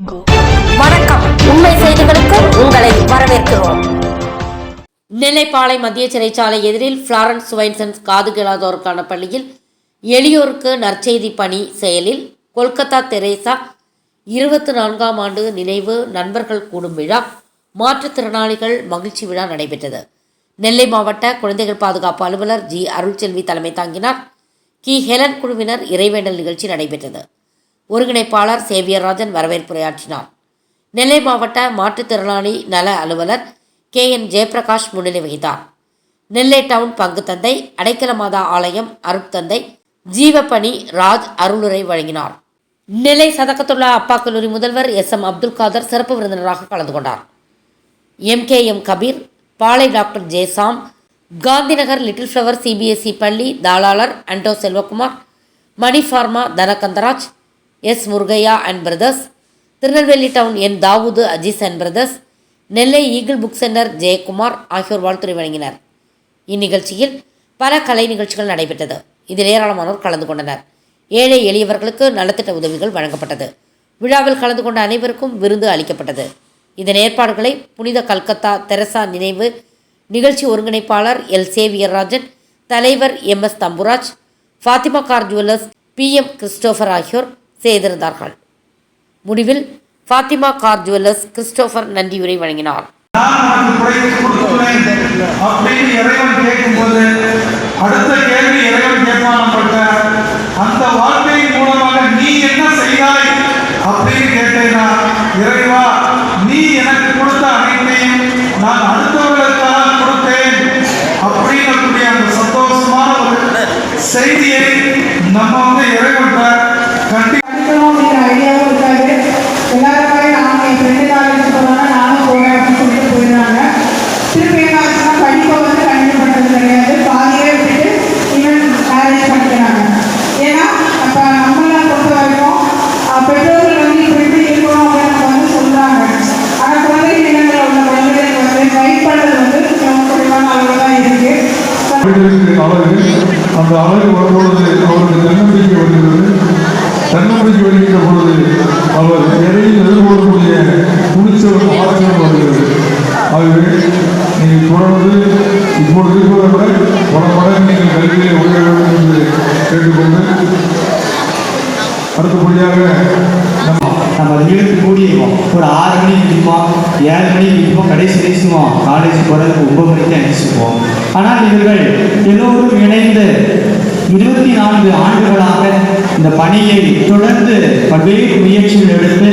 வணக்கம். உண்மை செய்திகளுக்கு உங்களை வரவேற்கிறோம். நெல்லைப்பாளை மத்திய சிறைச்சாலை எதிரில் பிளாரன்ஸ் வைன்சன்ஸ் காது கேளாதோருக்கான பள்ளியில் எளியோருக்கு நற்செய்தி பணி செயலில் கொல்கத்தா தெரேசா இருபத்தி நான்காம் ஆண்டு நினைவு நண்பர்கள் கூடும் விழா மாற்றுத்திறனாளிகள் மகிழ்ச்சி விழா நடைபெற்றது. நெல்லை மாவட்ட குழந்தைகள் பாதுகாப்பு அலுவலர் ஜி அருள்செல்வி தலைமை தாங்கினார். கி. ஹெலன் குழுவினர் இறைவேண்டல் நிகழ்ச்சி நடைபெற்றது. ஒருங்கிணைப்பாளர் சேவியராஜன் வரவேற்புரையாற்றினார். நெல்லை மாவட்ட மாற்றுத்திறனாளி நல அலுவலர் கே. என். ஜெயபிரகாஷ் முன்னிலை வகித்தார். நெல்லை டவுன் பங்கு தந்தை அடைக்கலமாதா ஆலயம் அருட்தந்தை ஜீவப்பணி ராஜ் அருளுரை வழங்கினார். நெல்லை சதக்கத்துள்ள அப்பா கல்லூரி முதல்வர் எஸ். எம். அப்துல் காதர் சிறப்பு விருந்தினராக கலந்து கொண்டார். M. K. M. Kabir Palai doctor Jeyasam Gandhinagar little flower CBSE பள்ளி தாளாளர் Anto Selvakumar Mani pharma Thanakandaraj S Murugaiah and brothers Tirunelveli town N Dawood Aziz and brothers Nellai eagle book centre Jayakumar ஆகியோர் வாழ்த்துறை வழங்கினர். இந்நிகழ்ச்சியில் பல கலை நிகழ்ச்சிகள் நடைபெற்றது. இதில் ஏராளமானோர் கலந்து கொண்டனர். ஏழை எளியவர்களுக்கு நலத்திட்ட உதவிகள் வழங்கப்பட்டது. விழாவில் கலந்து கொண்ட அனைவருக்கும் விருந்து அளிக்கப்பட்டது. இதன் ஏற்பாடுகளை புனித கல்கத்தா தெரசா நினைவு நிகழ்ச்சி ஒருங்கிணைப்பாளர் எல். சேவியர் ராஜன் தலைவர் M. S. Thamburaj Fathima car jewellers P. M. Christopher ஆகியோர் செய்திருந்தார்கள். முடிவில் ஃபாத்திமா கார் ஜுவல்லர்ஸ் கிறிஸ்டோபர் நன்றியுரை வழங்கினார். அடுத்த கேள்வி இறைவன் கேட்பான் அந்த வார்த்தையின் மூலமாக நீ என்ன செய்தாய் அப்படின்னு கேட்டேனா இறைவா நீ எனக்கு கொடுத்த அனைத்தையும் நான் அடுத்தவர்களுக்காக கொடுத்தேன் அப்படிங்கக்கூடிய அந்த சந்தோஷமான ஒரு செய்தியை நம்ம வந்து இறைவன்கிட்ட கண்டி அவர்களுக்கு அந்த அழகு வரும்பொழுது அவருக்கு தன்னம்பிக்கை வருகிறது. தன்னம்பிக்கை வருகின்ற பொழுது அவர் எதையும் எதிர்கொள்ளக்கூடிய துணிச்சல் ஆற்றலும் வருகிறது. ஆகவே நீங்கள் தொடர்ந்து இப்பொழுது இருப்பதை விட பல மடங்கு நீங்கள் கல்வியை உயர வேண்டும் என்று கேட்டுக்கொண்டு அடுத்தபடியாக நம்ம நம்ம வீட்டுக்கு கூடியிருக்கோம் ஒரு ஆறு ஏழு மணிக்கு இப்போ கடைசி பேசுவோம் காலேஜ் போகிறதுக்கு ஒன்பது மணிக்கு அனுப்பிச்சுப்போம் ஆனால் இவர்கள் எல்லோரும் இணைந்து இருபத்தி நான்கு ஆண்டுகளாக இந்த பணியை தொடர்ந்து பல்வேறு முயற்சிகள் எடுத்து